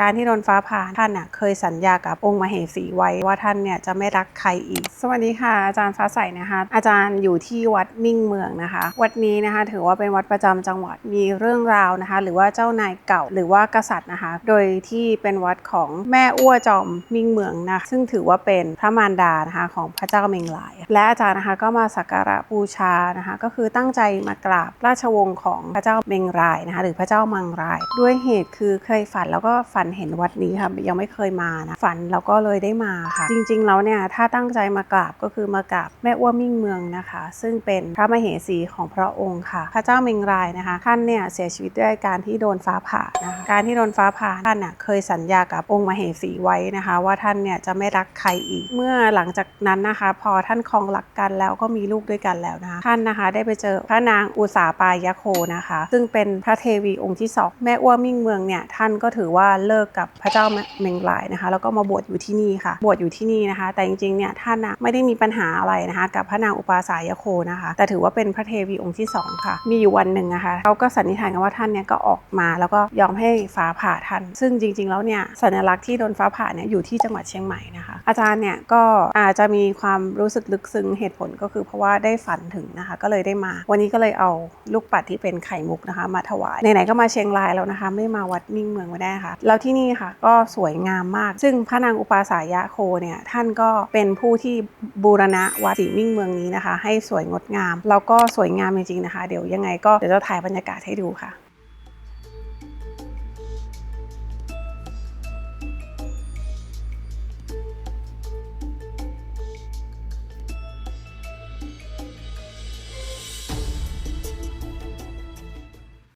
การที่โดนฟ้าผ่าท่านน่ะเคยสัญญากับองค์มเหสีไว้ว่าท่านเนี่ยจะไม่รักใครอีก สวัสดีค่ะ อาจารย์ฟ้าใสนะคะ อาจารย์อยู่ที่วัดมิ่งเมืองนะคะ วัดนี้นะคะ ถือว่าเป็นวัดประจำจังหวัดมีเรื่องราวนะคะ หรือว่าเจ้านายเก่าหรือว่ากษัตริย์นะคะ โดยที่เป็นวัดของแม่อ้วจอมมิ่งเมืองนะะซึ่งถือว่าเป็นพระมารดานะคะของพระเจ้าเมงลาย และอาจารย์นะคะก็มาสักการะบูชานะคะ ก็คือตั้งใจมากราบราชวงศ์ของพระเจ้าเมงรายนะคะ หรือพระเจ้ามังราย ด้วยเหตุคือเคยฝันแล้วก็ฝันเห็นวัดนี้ค่ะยังไม่เคยมานะฝันแล้วก็เลยได้มาค่ะ จริงๆแล้วเนี่ยถ้าตั้งใจมากราบก็คือมากราบแม่อ้วมิ่งเมืองนะคะ ซึ่งเป็นพระมเหสีของพระองค์ค่ะ พระเจ้าเมงรายนะคะ ท่านเนี่ยเสียชีวิตด้วยการที่โดนฟ้าผ่านะคะการที่โดนฟ้าผ่าท่านน่ะเคยสัญญากับองค์มเหสีไว้นะคะ ว่าท่านเนี่ยจะไม่รักใครอีก เมื่อหลังจากนั้นนะคะ พอท่านครองหลักกันแล้วก็มีลูกด้วยกันแล้วนะคะ ท่านนะคะได้ไปเจอพระนางอุสาปายโคนะคะ ซึ่งเป็นพระเทวีองค์ที่สองแม่อ้วมิ่งเมืองเนี่ยท่านก็ถือว่าเลิกกับพระเจ้าเมงรายนะคะแล้วก็มาบวชอยู่ที่นี่ค่ะ บวชอยู่ที่นี่นะคะ แต่จริงๆเนี่ยท่านนะไม่ได้มีปัญหาอะไรนะคะกับพระนางอุปาสายโคนะคะ แต่ถือว่าเป็นพระเทวีองค์ที่สองค่ะ มีอยู่วันหนึ่งนะคะเขาก็สันนิษฐานกันว่าท่านเนี่ยก็ออกมาแล้วก็ยอมให้ฟ้าผ่าท่าน ซึ่งจริง ๆ แล้วเนี่ยสัญลักษณ์ที่โดนฟ้าผ่าเนี่ยอยู่ที่จังหวัดเชียงใหม่นะคะ อาจารย์เนี่ยก็อาจจะมีความรู้สึกลึกซึ้งเหตุผลก็คือเพราะว่าได้ฝันถึงนะคะ ก็เลยได้มา วันนี้ก็เลยเอาลูกปัดที่เป็นไข่มุกนะคะ มาถวายไหนๆก็มาเชียงรายแล้วนะคะ ไม่มาวัดมิ่งเมืองไม่ได้ค่ะแล้วที่นี่ค่ะก็สวยงามมาก ซึ่งพระนางอุปาสายะโคเนี่ยท่านก็เป็นผู้ที่บูรณะวัดศรีมิ่งเมืองนี้นะคะ ให้สวยงดงามแล้วก็สวยงามจริงๆนะคะ เดี๋ยวยังไงก็เดี๋ยวจะถ่ายบรรยากาศให้ดูค่ะ